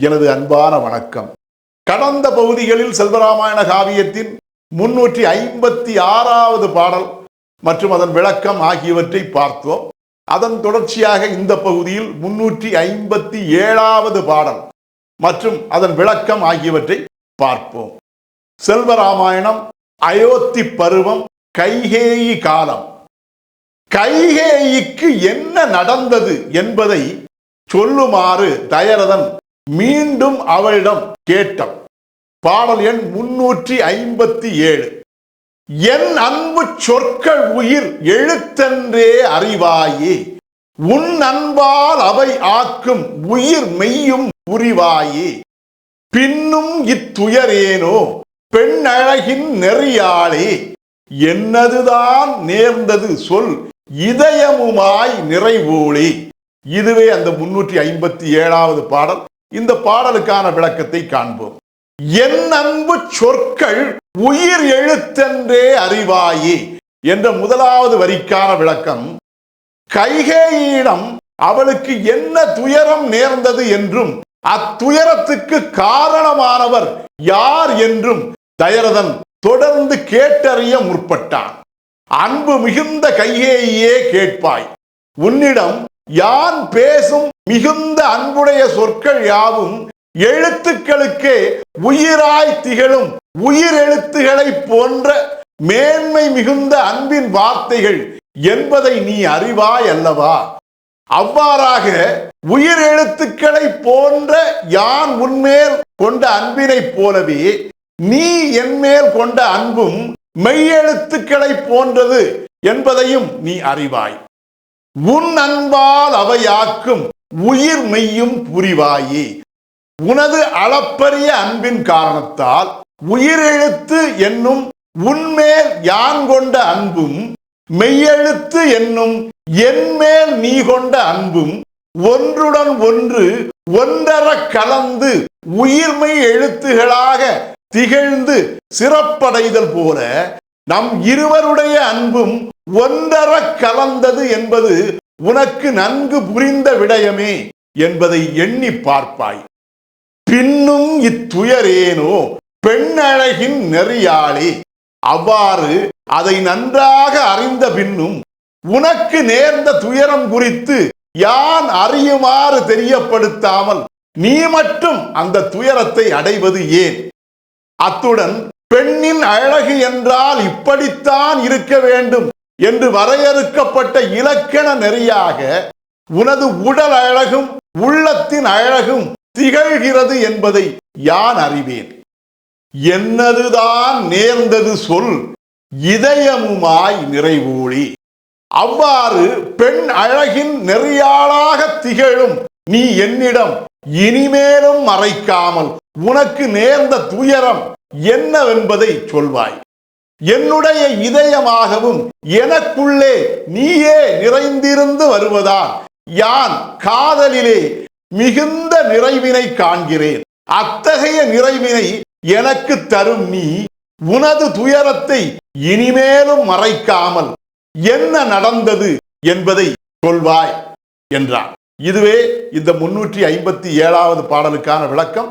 எனது அன்பான வணக்கம். கடந்த பகுதிகளில் செல்வராமாயண காவியத்தின் முன்னூற்றி ஐம்பத்தி ஆறாவது பாடல் மற்றும் அதன் விளக்கம் ஆகியவற்றை பார்த்தோம். அதன் தொடர்ச்சியாக இந்த பகுதியில் முன்னூற்றி ஐம்பத்தி ஏழாவது பாடல் மற்றும் அதன் விளக்கம் ஆகியவற்றை பார்ப்போம். செல்வராமாயணம் அயோத்தி பருவம் கைகேயி காலம். கைகேயிக்கு என்ன நடந்தது என்பதை சொல்லுமாறு தயரதன் மீண்டும் அவளிடம் கேட்டான் பாடல் எண் முன்னூற்றி ஐம்பத்தி ஏழு. என் அன்பு சொற்கள் உயிர் எழுத்தென்றே அறிவாயே. உன் அன்பால் அவை ஆக்கும் உயிர் மெய்யும் புரிவாயே. பின்னும் இத்துயரேனோ பெண்ணழகின் நெறியாளே. என்னதுதான் நேர்ந்தது சொல் இதயமுமாய் நிறைவோளே. இதுவே அந்த முன்னூற்றி ஐம்பத்தி ஏழாவது பாடல். இந்த பாடலுக்கான விளக்கத்தை காண்போம். என் அன்பு சொற்கள் உயிர் எழுத்தென்றே அறிவாயே என்ற முதலாவது வரிக்கான விளக்கம் கைகேயிடம் அவளுக்கு என்ன துயரம் நேர்ந்தது என்றும் அத்துயரத்துக்கு காரணமானவர் யார் என்றும் தயரதன் தொடர்ந்து கேட்டறிய முற்பட்டான். அன்பு மிகுந்த கையேயே கேட்பாய். உன்னிடம் யான் பேசும் மிகுந்த அன்புடைய சொற்கள் யாவும் எழுத்துக்களுக்கே உயிராய் திகழும் உயிர் எழுத்துகளை போன்ற மேன்மை மிகுந்த அன்பின் வார்த்தைகள் என்பதை நீ அறிவாய் அல்லவா? அவ்வாறாக உயிர் எழுத்துக்களை போன்ற யான் உன்மேல் கொண்ட அன்பினைப் போலவே நீ என்மேல் கொண்ட அன்பும் மெய்யெழுத்துக்களை போன்றது என்பதையும் நீ அறிவாய். உன் அன்பால் அவையாக்கும் உயிர் மெய்யும் புரிவாயே. உனது அளப்பரிய அன்பின் காரணத்தால் உயிரெழுத்து என்னும் உன்மேல் யான் கொண்ட அன்பும் மெய்யெழுத்து என்னும் என்மேல் நீ கொண்ட அன்பும் ஒன்றுடன் ஒன்று ஒன்றர கலந்து உயிர்மை எழுத்துகளாக திகழ்ந்து சிறப்படைதல் போல நம் இருவருடைய அன்பும் ஒன்றர கலந்தது என்பது உனக்கு நன்கு புரிந்த விடயமே என்பதை எண்ணி பார்ப்பாய். பின்னும் இத்துயரேனோ பெண்ணழகின் நெறியாளே அவ்வாறு அதை நன்றாக அறிந்த பின்னும் உனக்கு நேர்ந்த துயரம் குறித்து யான் அறியுமாறு தெரியப்படுத்தாமல் நீ மட்டும் அந்த துயரத்தை அடைவது ஏன்? அத்துடன் பெண்ணின் அழகு என்றால் இப்படித்தான் இருக்க வேண்டும் என்று வரையறுக்கப்பட்ட இலக்கண நெறியாக உனது உடல் அழகும் உள்ளத்தின் அழகும் திகழ்கிறது என்பதை யான் அறிவேன்? என்னதுதான் நேர்ந்தது சொல் இதயமுமாய் நிறைவூழி. அவ்வாறு பெண் அழகின் நெறியாளாக திகழும் நீ என்னிடம் இனிமேலும் மறைக்காமல் உனக்கு நேர்ந்த துயரம் என்னவென்பதை சொல்வாய். என்னுடைய இதயமாகவும் எனக்குள்ளே நீயே நிறைந்திருந்து வருவதால் யான் காதலிலே மிகுந்த நிறைவினை காண்கிறேன். அத்தகைய நிறைவினை எனக்கு தரும் நீ உனது துயரத்தை இனிமேலும் மறைக்காமல் என்ன நடந்தது என்பதை சொல்வாய் என்றார் இதுவே இந்த முன்னூற்றி ஐம்பத்தி ஏழாவது பாடலுக்கான விளக்கம்.